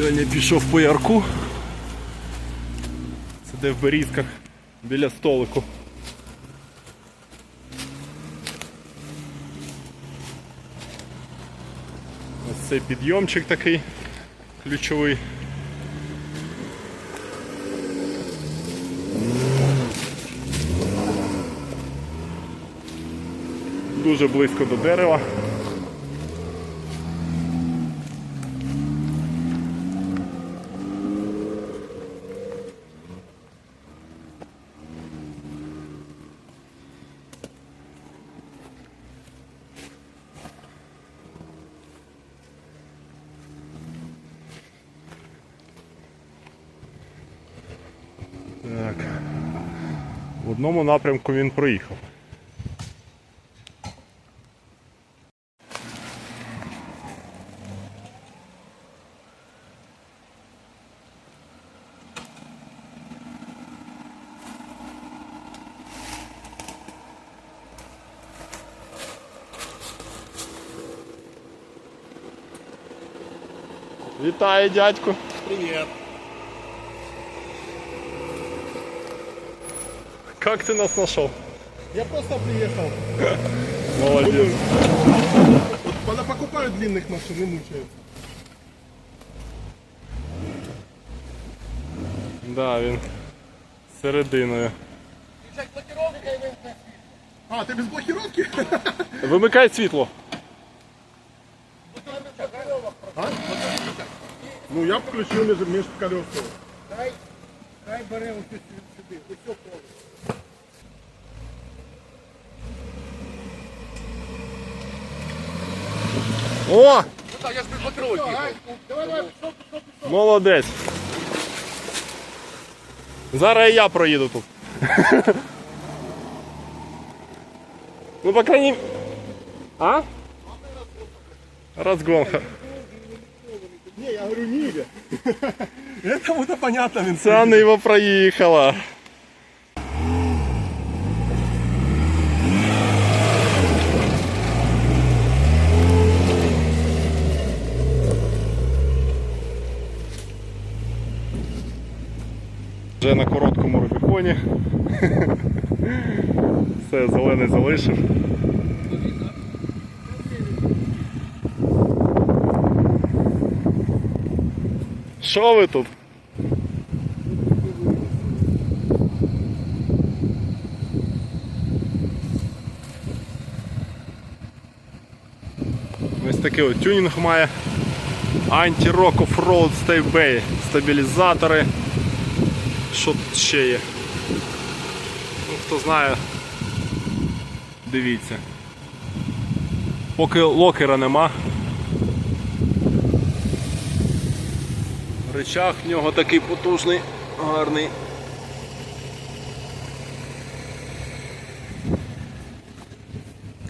Льоня пішов по ярку. Це де в берізках біля столику. Ось цей підйомчик такий ключовий. Дуже близько до дерева. Напрямку він проїхав. Вітаю, дядьку. Привет. Как ты нас нашел? Я просто приехал. Молодец. Вот когда покупают длинных машин и мучаются. Да, він серединою. А, ты без блокировки? Вимикай світло. А? Ну я включил между, между колес. Хай бере ось сюди, ось цього О! Давай, давай, пішов, пішов, пішов. Молодець. Зараз і я проїду тут. Ну, по крайней... А? Разгонка. Не, я говорю, Ниве. Это понятно, Винсент. Ця Нива проїхала. Вже на короткому Рубіконі. Все, зелений залишив. Що ви тут? Ось такий от тюнінг має. Anti-Rock Off-Road Stay Стабілізатори. Що тут ще є? Ну, хто знає, дивіться. Поки локера нема. Рычаг в нього такий потужний, гарний.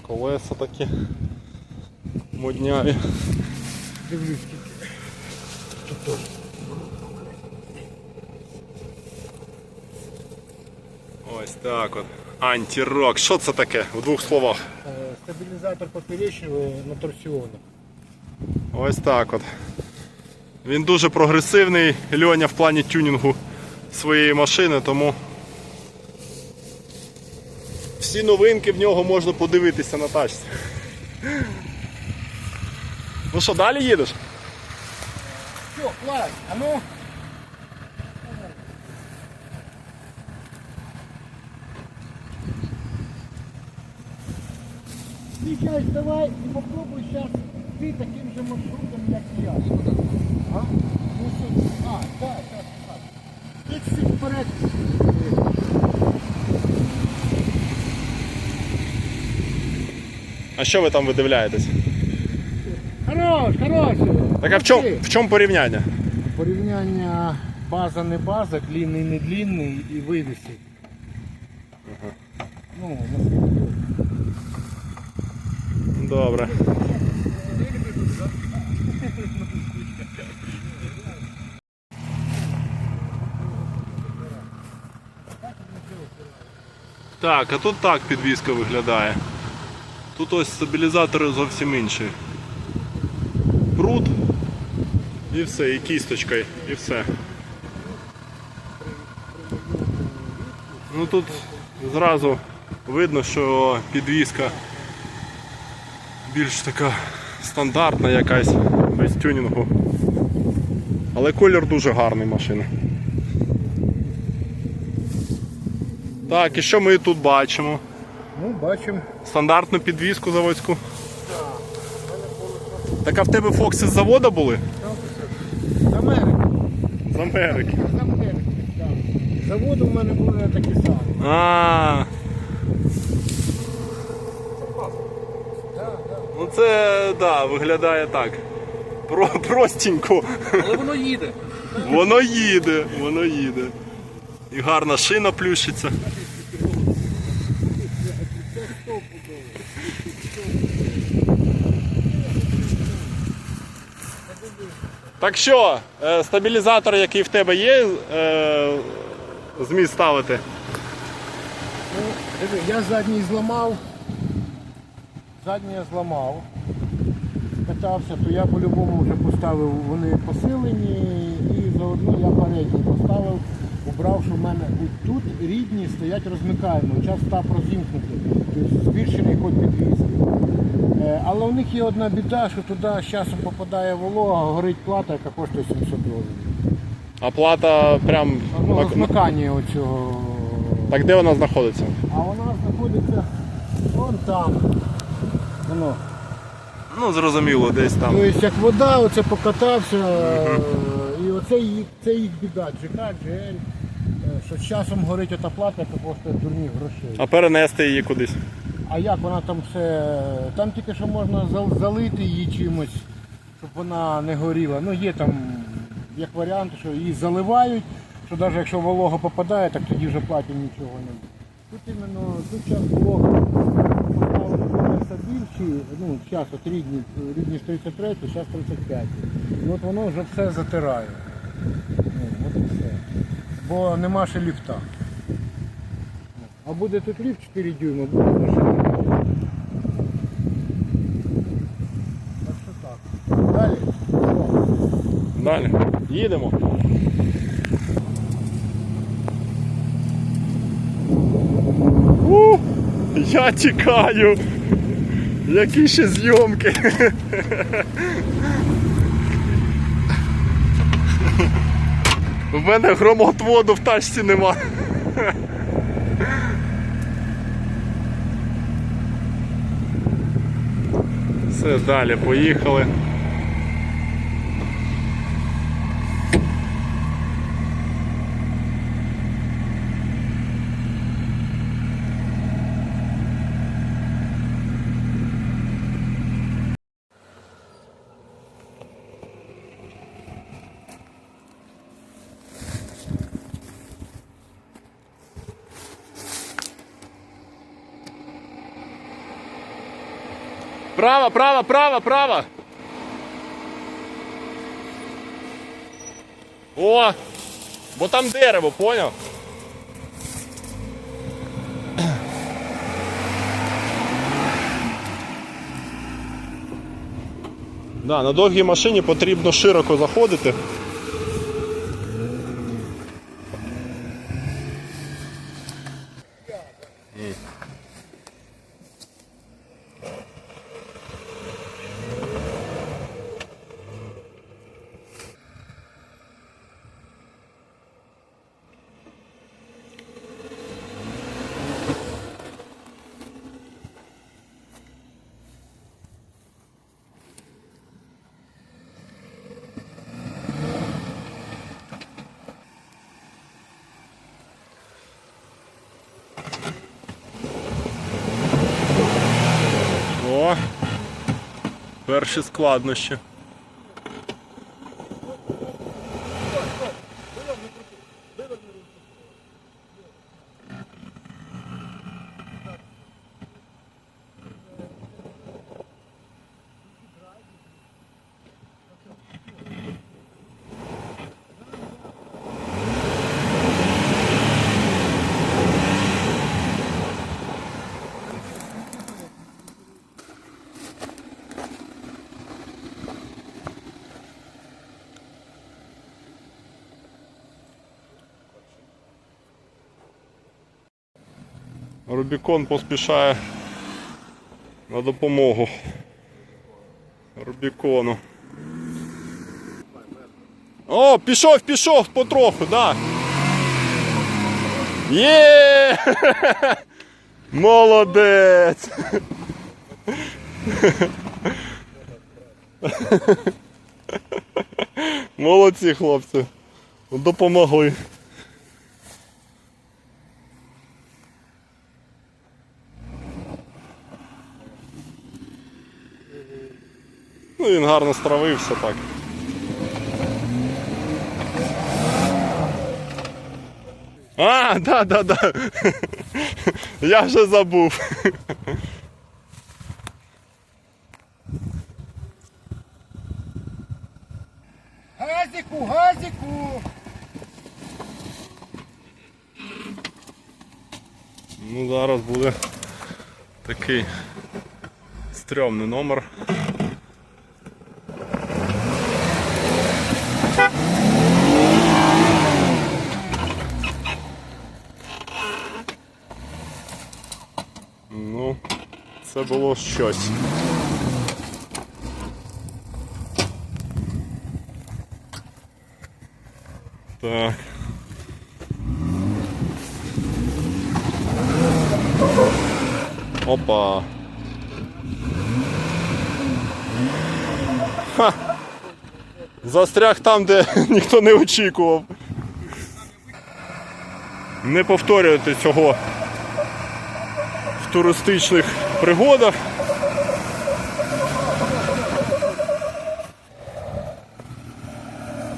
Колеса такі модняві. Дивлюсь, Ось так от. Антирок. Що це таке? В двох словах. е, стабілізатор поперечного на торсіонах. Ось так от. Він дуже прогресивний, Льоня в плані тюнінгу своєї машини, тому всі новинки в нього можна подивитися на тачці. Ну що, далі їдеш? Все, клас, а ну. Сейчас давай и попробуй сейчас ты таким же маршрутом, как я. А? Ну, что- а, да, так, так. Ти чуть вперед. А що ви там видивляєтесь? Хорош, хорош. Так а в чому, в чому порівняння? Порівняння база не база, длинний не длинний і вивіси. Ну, наскільки. Добре. Так, а тут так підвізка виглядає. Тут ось стабілізатори зовсім інші. Прут І все, і кісточкою, і все. Ну тут зразу видно, що підвізка більш така стандартна якась, без тюнінгу. Але колір дуже гарний машини. Так, і що ми тут бачимо? Ну, бачимо. Стандартну підвізку заводську. Так а в тебе Фокси з заводу були? З Америки. З Америки. З Америки, так. Заводи в мене були такі самі. А. Ну це да, виглядає так. Про, простенько. Але воно їде. Воно їде, воно їде. І гарна шина плющиться. Так що, е, стабілізатор, який в тебе є, е, зміг ставити? Ну, я задній зламав. Задній я зламав. Питався, то я по-любому вже поставив, вони посилені і заодно я передній поставив, убрав, що в мене тут рідні стоять розмикаємо, час став розімкнути, тобто збільшений ход підвізки. Е, Але у них є одна біда, що туди з часом попадає волога, горить плата, яка коштує 700 доларів. А плата прям. Ну, розмикання оцього. Так де вона знаходиться? А вона знаходиться вон там. Воно. Ну, зрозуміло, десь там. Тобто як вода, оце покатався, е, і оце їх, це їх біда. ЖК, GL, е, що з часом горить ота плата, яка коштує дурних грошей. А перенести її кудись. А як вона там все. Там тільки що можна зал- залити її чимось, щоб вона не горіла. Ну є там як варіант, що її заливають, що навіть якщо волога попадає, так тоді вже платі нічого не буде. Тут іменно тут зараз волога поставили більші, ну зараз от рідні, рідні з 33, зараз 35. І от воно вже все затирає. Ну, от і все. Бо нема ще ліфта. А буде тут ліфт 4 дюйма, буде машина. Так що так. Далі. Далі. Їдемо. Я тікаю. Які ще зйомки. У мене громотводу в тачці нема. Все, далі поїхали. Право, право, право, право. О! Бо там дерево, поняв? Да, на довгій машині потрібно широко заходити. О! Перші складнощі. Рубікон поспішає на допомогу. Рубікону. О, пішов, пішов потроху, да. Є! Молодець! Молодці, хлопці. Допомогли. Ну, він гарно стравився так. А, да, да, да. Я вже забув. Газику, газику! Ну, зараз буде такий стрьомний номер. Ну, це було щось. Так. Опа. Ха. Застряг там, де ніхто не очікував. Не повторювати цього в туристичних пригодах.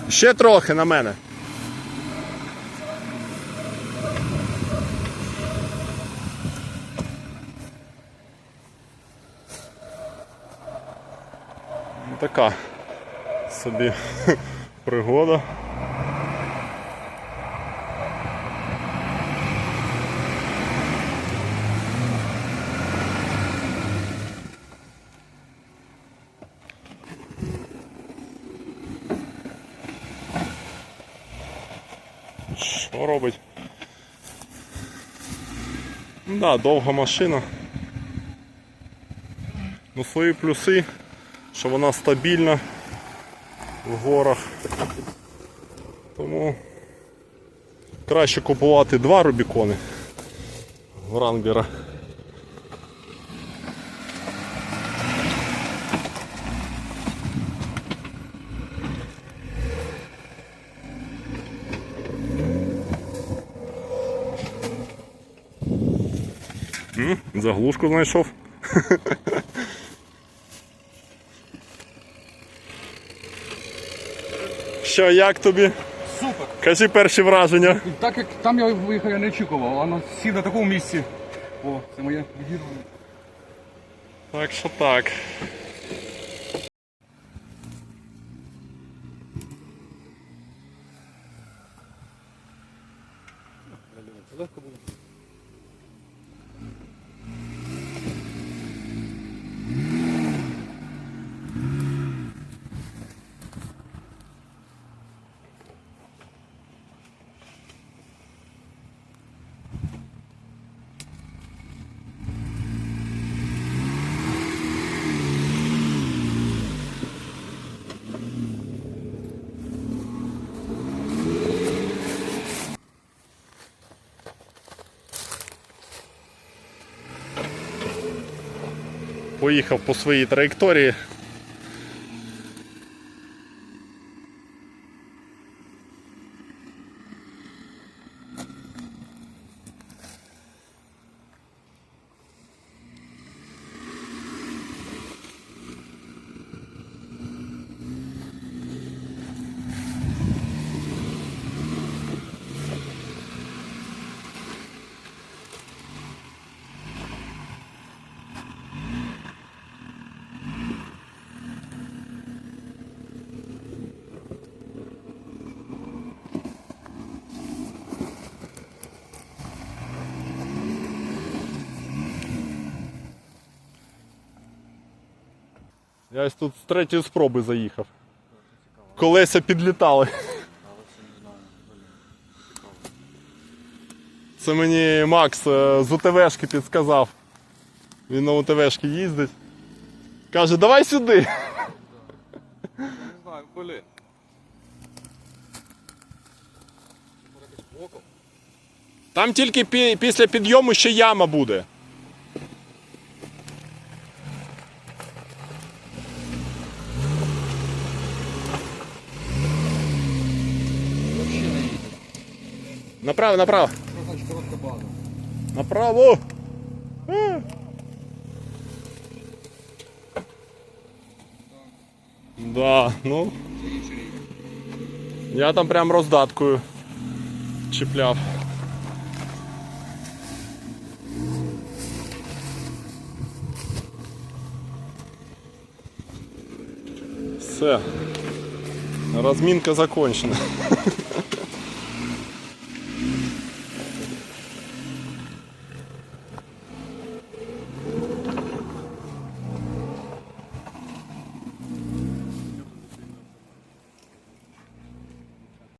Ще трохи на мене. Така собі пригода. Що робить? Ну Да, довга машина. Ну свої плюси, що вона стабільна в горах. Тому краще купувати два Рубікони Врангера. Заглушку знайшов. Що, як тобі? Супер. Кажи перші враження. Так як там я виїхав, я не очікував, а воно сів на такому місці. О, це моє відвідування. Так що так. Поїхав по своїй траєкторії. Я ось тут з третьої спроби заїхав. Колеса підлітали. Це мені Макс е, з УТВшки підсказав. Він на УТВшки їздить. Каже, давай сюди. Не знаю, блін. Там тільки пі- після підйому ще яма буде. Направо, направо. Що значить коротка база? Направо. А. Да, ну. Це інший рівень. Я там прям роздаткою чіпляв. Все. Розмінка закончена.